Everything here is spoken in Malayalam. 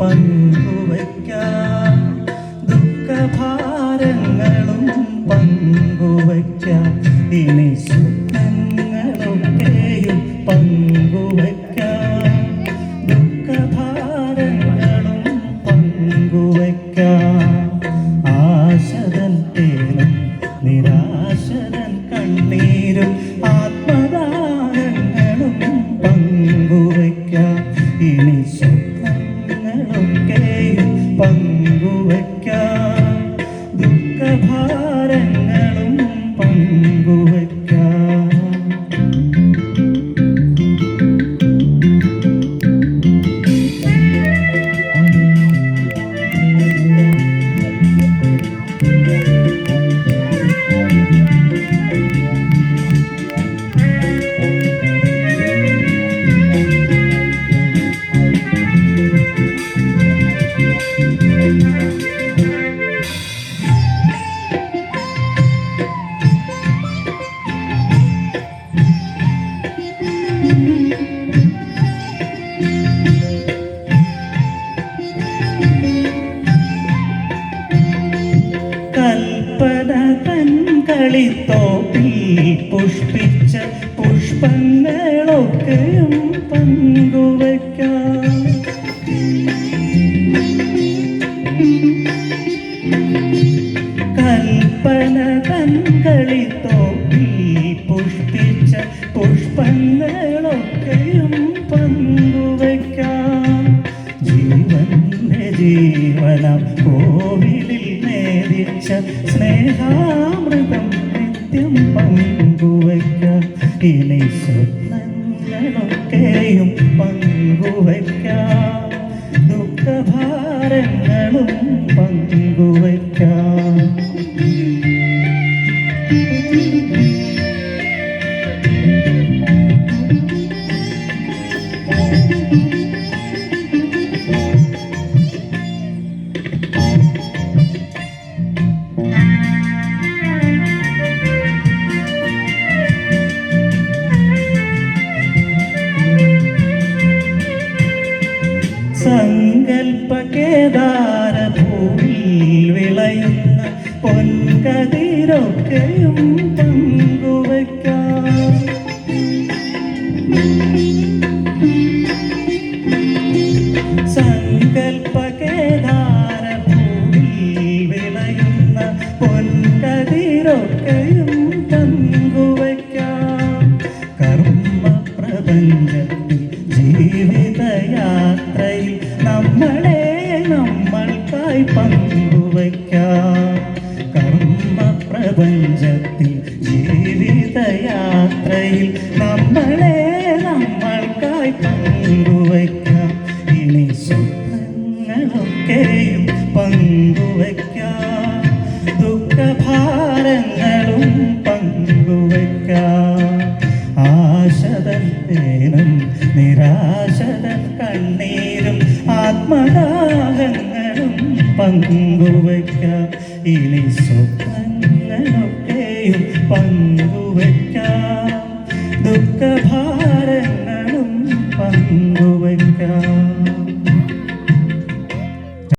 പങ്കുവയ്ക്കാം പങ്കുവയ്ക്കാം കളിത്തോപ്പിൽ പുഷ്പിച്ച പുഷ്പങ്ങളൊക്കെയും പങ്കുവയ്ക്കാം. കൽപ്പന തൻ കളിത്തോപ്പിൽ പുഷ്പിച്ച പുഷ്പങ്ങളൊക്കെയും പങ്കുവയ്ക്കാം. ജീവന്റെ ജീവനം കോവിലിൽ നേരിച്ച സ്നേഹാമൃതം പങ്കുവയ്ക്കാം സ്വപ്നങ്ങളൊക്കെയും പങ്കുവയ്ക്കാം. ദുഃഖഭാരങ്ങളും പങ്കുവയ്ക്കാം. സങ്കൽപ്പകേദാര പൊൻകതിരൊക്കെയും പങ്കുവയ്ക്കാം. സങ്കൽപ്പകേദാര ഭൂമിയിൽ വിളയുന്ന പൊൻകതിരൊക്കെയും പങ്കുവയ്ക്കാം. കർമ്മ പ്രപഞ്ചത്തിൽ ജീവിതയാത്രയിൽ നമ്മളെ നമ്മൾക്കായി പങ്കുവയ്ക്കാം. പ്രപഞ്ചത്തിൽ ജീവിതയാത്രയിൽ നമ്മളെ നമ്മൾക്കായി പങ്കുവയ്ക്കാം. ഇനി സ്വപ്നങ്ങളൊക്കെയും പങ്കുവയ്ക്കാം. ദുഃഖഭാരങ്ങളും പങ്കുവയ്ക്കാം. ആശതൻ പേനും നിരാശതൻ കണ്ണീരും ആത്മദാഹങ്ങളും പങ്കുവയ്ക്കാം. ഇനി പങ്കുവയ്ക്കാം ദുഃഖഭാരങ്ങളും പങ്കുവയ്ക്കാം